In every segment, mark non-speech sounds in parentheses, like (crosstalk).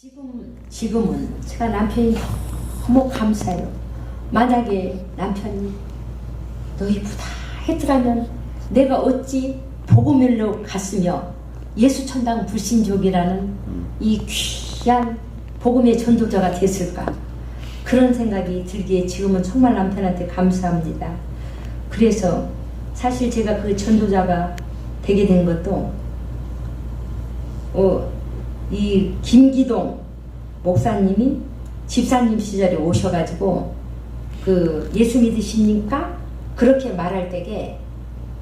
지금, 지금은 제가 남편이 너무 감사해요. 만약에 남편이 너 이쁘다 했더라면 내가 어찌 복음일로 갔으며 예수천당 불신족이라는 이 귀한 복음의 전도자가 됐을까 그런 생각이 들기에 지금은 정말 남편한테 감사합니다. 그래서 사실 제가 그 전도자가 되게 된 것도 어, 이 김기동 목사님이 집사님 시절에 오셔가지고 그 예수 믿으십니까? 그렇게 말할 때게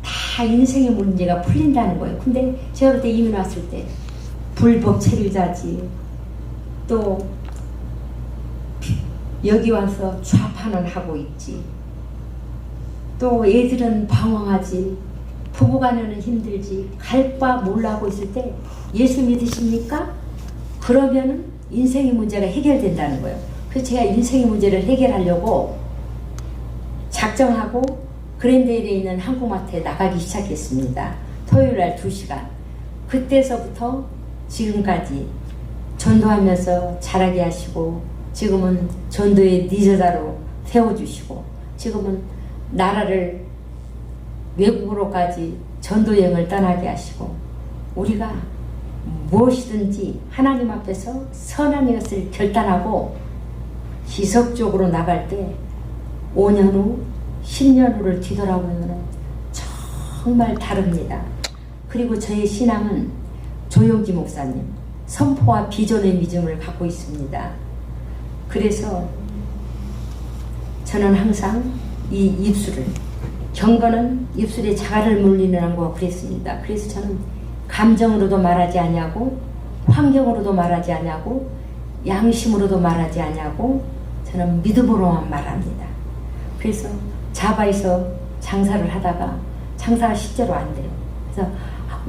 다 인생의 문제가 풀린다는 거예요. 근데 제가 그때 이민 왔을 때 불법 체류자지 또 여기 와서 좌판을 하고 있지 또 애들은 방황하지 부부간에는 힘들지 갈 바 몰라 하고 있을 때 예수 믿으십니까? 그러면은 인생의 문제가 해결된다는 거예요. 그래서 제가 인생의 문제를 해결하려고 작정하고 그랜데일에 있는 한국마트에 나가기 시작했습니다. 토요일 날 2시간. 그때서부터 지금까지 전도하면서 자라게 하시고 지금은 전도의 리더자로 세워주시고 지금은 나라를 외국으로까지 전도여행을 떠나게 하시고 우리가 무엇이든지 하나님 앞에서 선한 것을 결단하고 지속적으로 나갈 때 5년 후, 10년 후를 뒤돌아보면 정말 다릅니다. 그리고 저의 신앙은 조용기 목사님, 선포와 비전의 믿음을 갖고 있습니다. 그래서 저는 항상 이 입술을 경건은 입술에 자갈을 물리는 거고 그랬습니다. 그래서 저는 감정으로도 말하지 아니하고 환경으로도 말하지 아니하고 양심으로도 말하지 아니하고 저는 믿음으로만 말합니다. 그래서 자바에서 장사를 하다가 장사가 실제로 안 돼요. 그래서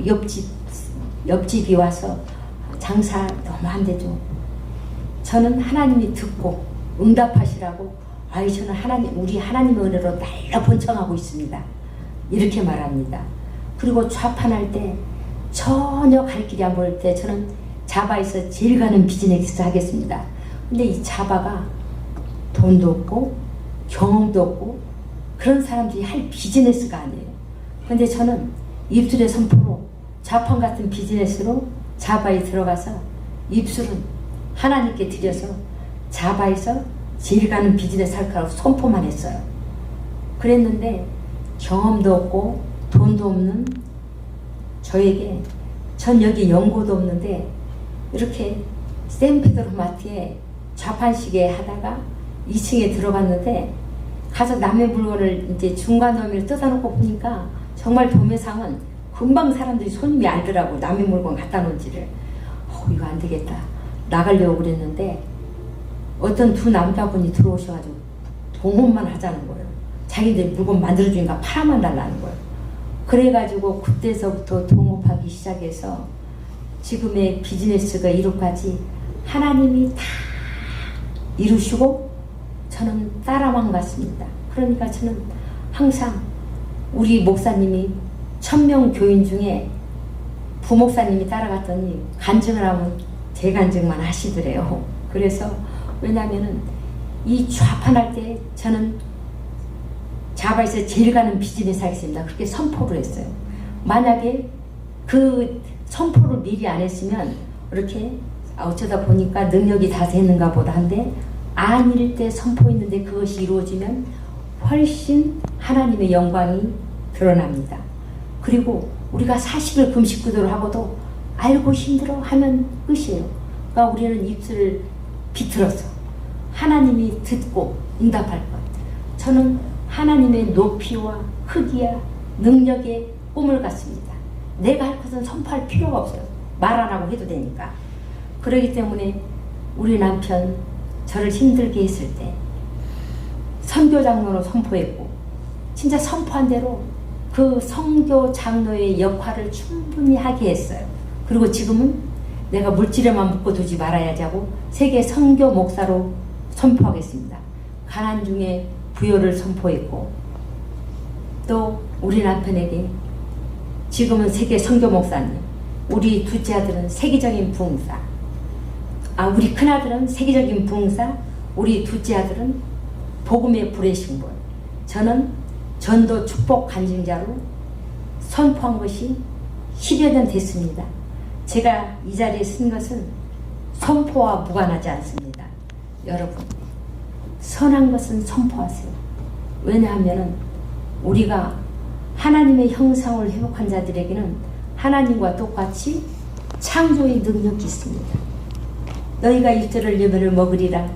옆집 옆집이 와서 장사 너무 안 되죠. 저는 하나님이 듣고 응답하시라고 아이 저는 하나님 우리 하나님의 은혜로 날로 번창하고 있습니다. 이렇게 말합니다. 그리고 좌판할 때 전혀 갈 길이 안 보일 때 저는 자바에서 제일 가는 비즈니스 하겠습니다. 근데 이 자바가 돈도 없고 경험도 없고 그런 사람들이 할 비즈니스가 아니에요. 근데 저는 입술의 선포로 자판 같은 비즈니스로 자바에 들어가서 입술은 하나님께 드려서 자바에서 제일 가는 비즈니스 할 거라고 선포만 했어요. 그랬는데 경험도 없고 돈도 없는 저에게 전 여기 연고도 없는데 이렇게 샌페드로 마트에 좌판시계 하다가 2층에 들어갔는데 가서 남의 물건을 이제 중간 너미를 뜯어놓고 보니까 정말 도매상은 금방 사람들이 손님이 알더라고 남의 물건 갖다 놓은지를. 어 이거 안 되겠다. 나가려고 그랬는데 어떤 두 남자분이 들어오셔가지고 동업만 하자는 거예요. 자기들 물건 만들어주니까 팔아만 달라는 거예요 그래가지고 그때서부터 동업하기 시작해서 지금의 비즈니스가 이룩까지 하나님이 다 이루시고 저는 따라만 갔습니다. 그러니까 저는 항상 우리 목사님이 천명 교인 중에 부목사님이 따라갔더니 간증을 하면 제 간증만 하시더래요. 그래서 왜냐면은 이 좌판할 때 저는 자바에서 제일 가는 비즈니스 하겠습니다. 그렇게 선포를 했어요. 만약에 그 선포를 미리 안 했으면 이렇게 어쩌다 보니까 능력이 다 되는가 보다 한데 아닐 때 선포했는데 그것이 이루어지면 훨씬 하나님의 영광이 드러납니다. 그리고 우리가 40일 금식 기도를 하고도 알고 힘들어 하면 끝이에요. 그러니까 우리는 입술을 비틀어서 하나님이 듣고 응답할 것. 저는 하나님의 높이와 크기와 능력의 꿈을 갖습니다. 내가 할 것은 선포할 필요가 없어요. 말 안 하고 해도 되니까. 그러기 때문에 우리 남편 저를 힘들게 했을 때 선교 장로로 선포했고 진짜 선포한 대로 그 선교 장로의 역할을 충분히 하게 했어요. 그리고 지금은 내가 물질에만 묶고 두지 말아야지 하고 세계 선교 목사로 선포하겠습니다. 가난 중에 부여를 선포했고 또 우리 남편에게 지금은 세계 선교 목사님 우리 둘째 아들은 세계적인 부흥사 아 우리 큰아들은 세계적인 부흥사, 우리 둘째 아들은 복음의 불의 신분. 저는 전도 축복 간증자로 선포한 것이 10여 년 됐습니다. 제가 이 자리에 쓴 것은 선포와 무관하지 않습니다. 여러분, 선한 것은 선포하세요. 왜냐하면 우리가 하나님의 형상을 회복한 자들에게는 하나님과 똑같이 창조의 능력이 있습니다. 너희가 일절을 예배를 먹으리라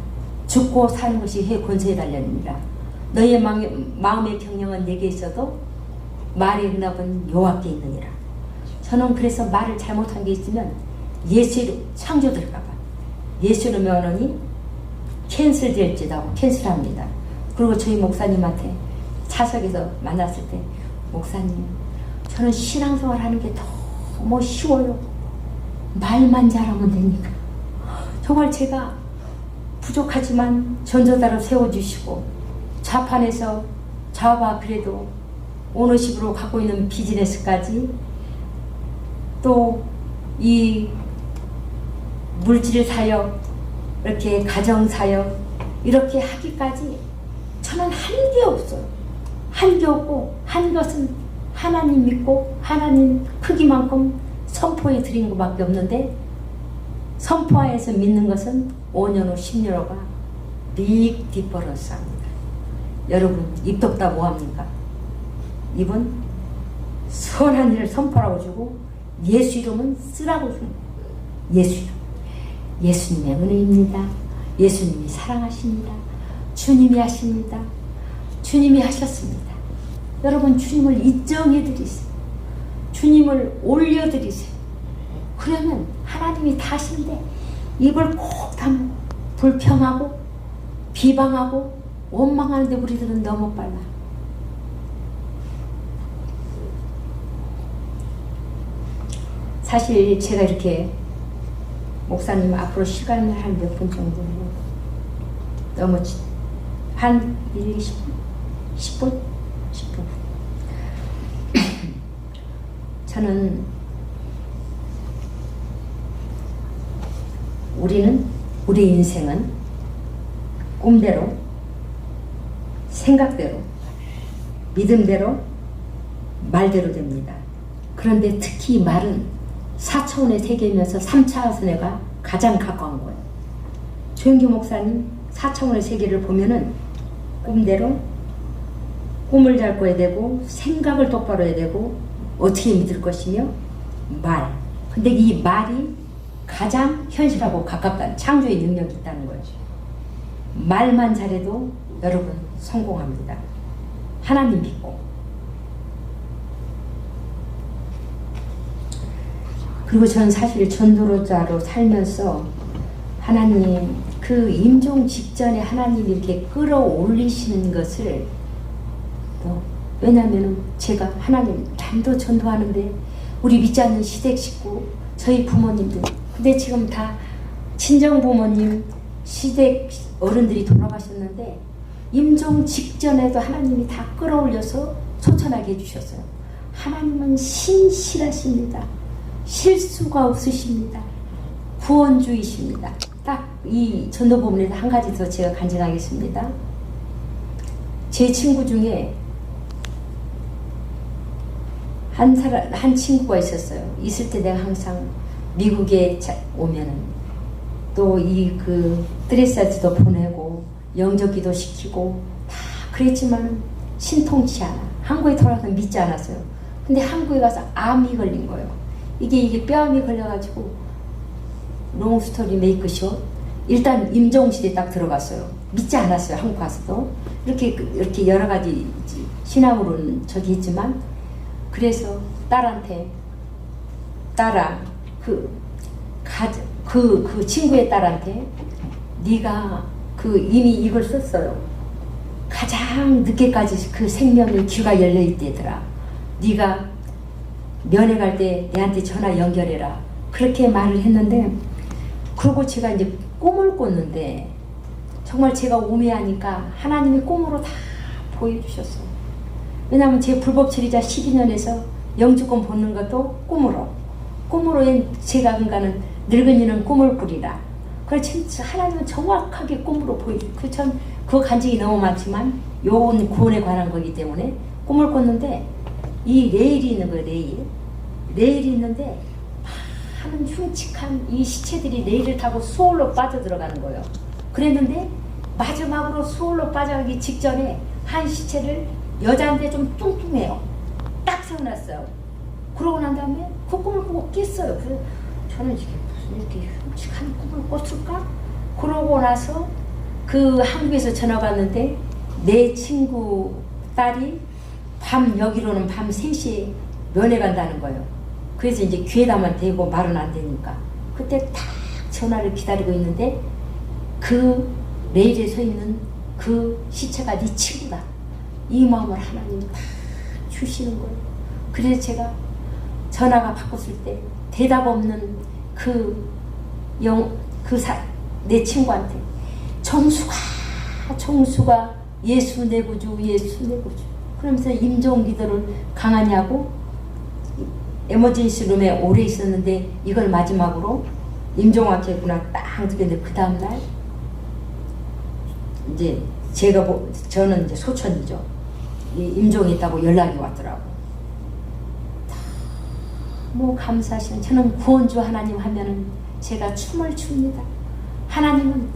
죽고 사는 것이 해 권세에 달렸느니라 너희의 마음- 마음의 평령은 내게 있어도 말의 응답은 여호와께 있느니라 저는 그래서 말을 잘못한 게 있으면 예수로 창조 될까봐 예수로 명하니 캔슬 될지다고 캔슬합니다. 그리고 저희 목사님한테 차석에서 만났을 때 목사님 저는 신앙생활 하는 게 너무 쉬워요. 말만 잘하면 되니까. 정말 제가 부족하지만 전도자로 세워주시고 좌판에서 좌와 그래도 오너십으로 갖고 있는 비즈니스까지 또 이 물질 사역 이렇게 가정 사역 이렇게 하기까지 저는 한 게 없어요. 한 게 없고 한 것은 하나님 믿고 하나님 크기만큼 선포해 드린 것밖에 없는데 선포하에서 믿는 것은 5년 후 10년 후가 빅 디퍼런스 합니다. 여러분 입덕다 뭐합니까? 입은 선한 일을 선포하고 주고 예수 이름은 쓰라고 거예요. 예수 이름. 예수님의 은혜입니다. 예수님이 사랑하십니다. 주님이 하십니다. 주님이 하셨습니다. 여러분 주님을 인정해 드리세요. 주님을 올려 드리세요. 그러면 하나님이 다 하신데 입을 꼭 다물고 불평하고 비방하고 원망하는데 우리들은 너무 빨라. 사실 제가 이렇게 목사님 앞으로 시간을 한 몇 분 정도 너무 지- 한 1, 20분? 10분? 10분. 저는 우리는 우리 인생은 꿈대로 생각대로 믿음대로 말대로 됩니다. 그런데 특히 말은 4차원의 세계이면서 3차원에가 가장 가까운 거예요. 조영기 목사님 4차원의 세계를 보면은 꿈대로 꿈을 잘 꿔야 되고 생각을 똑바로 해야 되고 어떻게 믿을 것이며 말. 근데 이 말이 가장 현실하고 가깝다는 창조의 능력이 있다는 거예요. 말만 잘해도 여러분 성공합니다. 하나님 믿고. 그리고 저는 사실 전도로자로 살면서 하나님 그 임종 직전에 하나님 이렇게 끌어올리시는 것을 또 왜냐하면 제가 하나님 남도 전도하는데 우리 믿지 않는 시댁 식구 저희 부모님들 근데 지금 다 친정 부모님 시댁 어른들이 돌아가셨는데 임종 직전에도 하나님이 다 끌어올려서 소천하게 해주셨어요. 하나님은 신실하십니다. 실수가 없으십니다. 구원주이십니다. 딱 이 전도 부분에서 한 가지 더 제가 간증하겠습니다. 제 친구 중에 한 사람 한 친구가 있었어요. 있을 때 내가 항상 미국에 자- 오면은 또 이 그 드레스아트도 보내고 영접기도 시키고 다 그랬지만 신통치 않아. 한국에 돌아가서 믿지 않았어요. 근데 한국에 가서 암이 걸린 거예요. 이게 이게 뼈암이 걸려가지고 롱스토리 메이크쇼 일단 임종실에 딱 들어갔어요. 믿지 않았어요. 한국 가서도 이렇게 그- 이렇게 여러 가지 신앙으로는 저기 있지만 그래서 딸한테 딸아 그그그 그 친구의 딸한테 네가 그 이미 이걸 썼어요. 가장 늦게까지 그 생명의 귀가 열려 있대더라. 네가 면회 갈 때 내한테 전화 연결해라. 그렇게 말을 했는데 그러고 제가 이제 꿈을 꿨는데 정말 제가 우매하니까 하나님이 꿈으로 다 보여주셨어요. 왜냐하면 제 불법 체리자 12년에서 영주권 보는 것도 꿈으로 꿈으로 제가 그러니까는 늙은이는 꿈을 꾸리라 그 진짜 하나님은 정확하게 꿈으로 보이죠. 그전 그 간증이 너무 많지만 요건 구원에 관한 거기 때문에 꿈을 꿨는데 이 레일이 있는 거예요. 레일. 레일이 있는데 많은 흉측한 이 시체들이 레일을 타고 수월로 빠져 들어가는 거예요. 그랬는데 마지막으로 수월로 빠져가기 직전에 한 시체를 여자인데 좀 뚱뚱해요. 딱 세워놨어요. 그러고 난 다음에 그 꿈을 보고 깼어요. 그래서 저는 이게 무슨 이렇게 흉측한 꿈을 꿨을까? 그러고 나서 그 한국에서 전화가 왔는데 내 친구 딸이 밤 여기로는 밤 3시에 면회 간다는 거예요. 그래서 이제 귀에다만 대고 말은 안 되니까 그때 딱 전화를 기다리고 있는데 그 레일에 서 있는 그 시체가 네 친구다. 이 마음을 하나님이 다 주시는 거예요. 그래서 제가 전화가 바꿨을 때 대답 없는 그 영, 그 사, 내 친구한테 정수가, 정수가 예수 내 구주, 예수 내 구주. 그러면서 임종 기도를 강하니 하고 에머전시 룸에 오래 있었는데 이걸 마지막으로 임종한테 했구나 딱 느꼈는데 그 다음날 이제 제가 보, 저는 이제 소천이죠. 이 임종이 있다고 연락이 왔더라고. 뭐 감사하시는 저는 구원주 하나님 하면은 제가 춤을 춥니다. 하나님은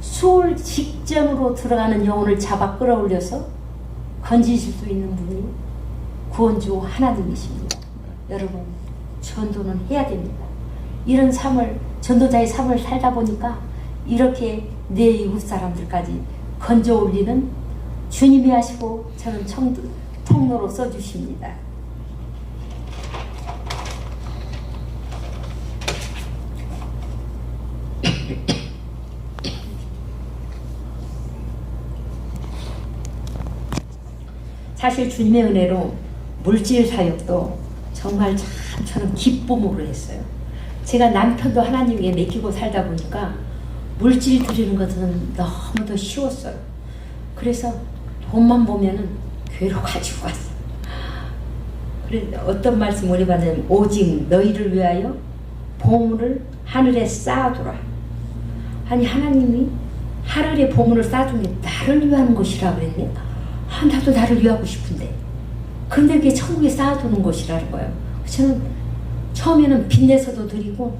수월 직전으로 들어가는 영혼을 잡아 끌어올려서 건지실 수 있는 분이 구원주 하나님이십니다. 여러분 전도는 해야 됩니다. 이런 삶을 전도자의 삶을 살다 보니까 이렇게 내 이웃 사람들까지 건져 올리는 주님이 하시고 저는 청도, 통로로 써주십니다. 사실 주님의 은혜로 물질 사역도 정말 참 저는 기쁨으로 했어요. 제가 남편도 하나님께 맡기고 살다 보니까 물질 드리는 것은 너무도 쉬웠어요. 그래서 돈만 보면은 괴로 (laughs) 가지고 왔어요. 그래 어떤 말씀 우리 받냐면 오직 너희를 위하여 보물을 하늘에 쌓아두라. 아니 하나님이 하늘에 보물을 쌓아둔 게 나를 위하는 것이라 그랬네. 아, 나도 나를 위하고 싶은데. 그런데 그게 천국에 쌓아두는 것이라는 거예요. 저는 처음에는 빚내서도 드리고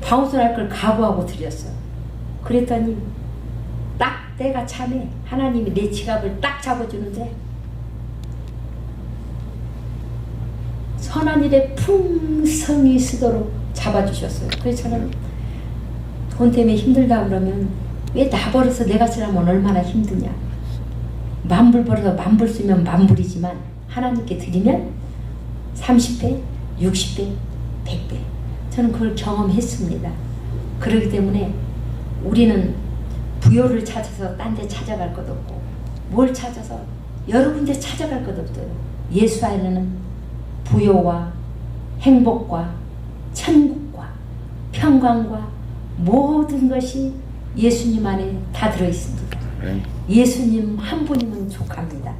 방수할 걸 각오하고 드렸어요. 그랬더니 딱 때가 참에 하나님이 내 지갑을 딱 잡아주는데 선한 일에 풍성이 쓰도록 잡아주셨어요. 그래서 저는 돈 때문에 힘들다 그러면 왜나 벌어서 내가 쓰려면 얼마나 힘드냐. 만불 벌어서 만불 쓰면 만불이지만 하나님께 드리면 30배, 60배, 100배. 저는 그걸 경험했습니다. 그렇기 때문에 우리는 부여를 찾아서 딴 데 찾아갈 것 없고 뭘 찾아서 여러 군데 찾아갈 것 없어요. 예수 안에는 부여와 행복과 천국과 평강과 모든 것이 예수님 안에 다 들어 있습니다. 네. 예수님 한 분이면 족합니다.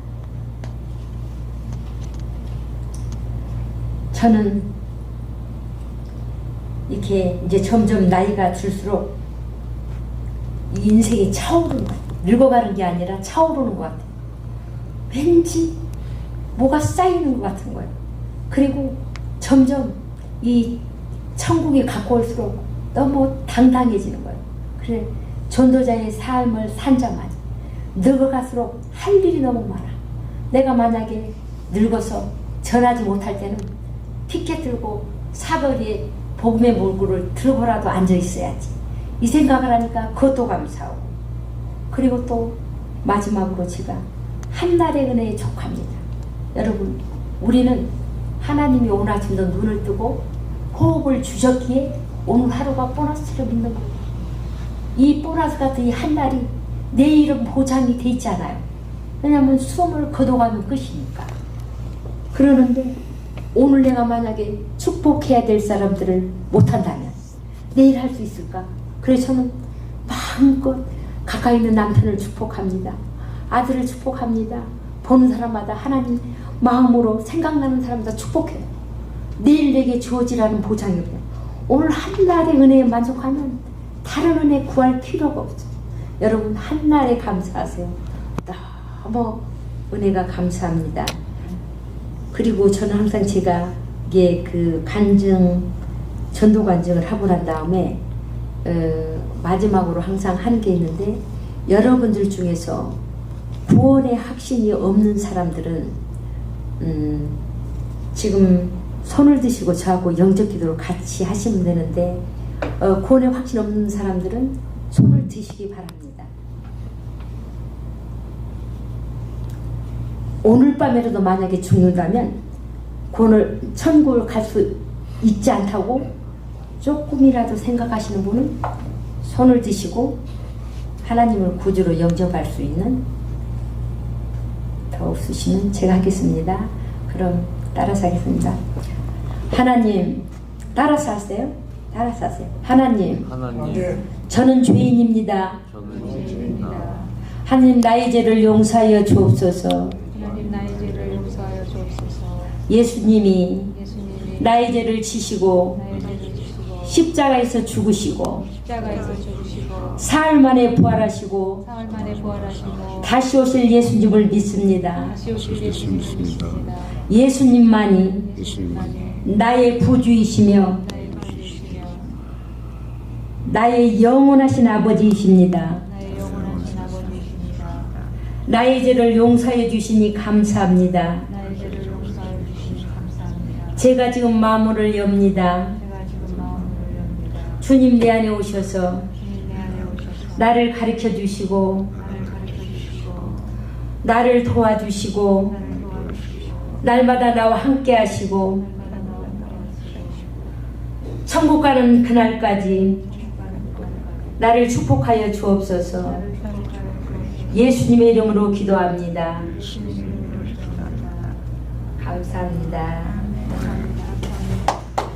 저는 이렇게 이제 점점 나이가 들수록 이 인생이 차오르는 것 같아요. 늙어가는 게 아니라 차오르는 것 같아요. 왠지 뭐가 쌓이는 것 같은 거예요. 그리고 점점 이 천국에 가까울수록 너무 당당해지는 거예요. 그래 전도자의 삶을 산자마자 늙어갈수록 할 일이 너무 많아. 내가 만약에 늙어서 전하지 못할 때는 피켓 들고 사거리에 복음의 몰구를 들고라도 앉아 있어야지. 이 생각을 하니까 그것도 감사하고. 그리고 또 마지막으로 제가 한날의 은혜에 족합니다. 여러분, 우리는 하나님이 오늘 아침도 눈을 뜨고 호흡을 주셨기에 오늘 하루가 보너스를 믿는 거예요. 이 보너스 같은 이 한날이 내 일은 보장이 돼 있잖아요. 왜냐하면 숨을 거둬가면 끝이니까. 그러는데 오늘 내가 만약에 축복해야 될 사람들을 못한다면 내일 할 수 있을까? 그래서 저는 마음껏 가까이 있는 남편을 축복합니다. 아들을 축복합니다. 보는 사람마다 하나님 마음으로 생각나는 사람마다 축복해요. 내일 내게 주어지라는 보장이에요. 오늘 한 날의 은혜에 만족하면 다른 은혜 구할 필요가 없어. 여러분 한 날에 감사하세요. 너무 은혜가 감사합니다. 그리고 저는 항상 제가 이게 그 간증 전도 간증을 하고 난 다음에 어, 마지막으로 항상 하는 게 있는데 여러분들 중에서 구원의 확신이 없는 사람들은 음, 지금 손을 드시고 저하고 영적 기도를 같이 하시면 되는데 어, 구원의 확신 없는 사람들은 손을 드시기 바랍니다. 오늘 밤에라도 만약에 죽는다면 구원을 천국을 갈 수 있지 않다고 조금이라도 생각하시는 분은 손을 드시고 하나님을 구주로 영접할 수 있는 더 없으시면 제가 하겠습니다. 그럼 따라서 하겠습니다. 하나님 따라서 하세요. 따라서 하세요. 하나님 하나님, 저는 죄인입니다. 저는 죄인이다. 하나님 나의 죄를 용서하여 주옵소서. 하나님 나의 죄를 용서하여 주옵소서. 예수님이 예수님이 나의 죄를 지시고 나의 죄를 지시고 십자가에서 죽으시고 십자가에서 죽으시고 사흘 만에 부활하시고 사흘 만에 부활하시고 다시 오실 예수님을 믿습니다. 다시 오실 예수님을 믿습니다. 예수님만이 나의 구주이시며 나의 구주이시며 나의 영원하신 아버지이십니다. 나의 죄를 용서해 주시니 감사합니다. 제가 지금 마음을 엽니다. 주님 내 안에 오셔서 나를 가르쳐 주시고 나를 도와주시고 날마다 나와 함께 하시고 천국 가는 그날까지 나를 축복하여 주옵소서. 예수님의 이름으로 기도합니다. 감사합니다.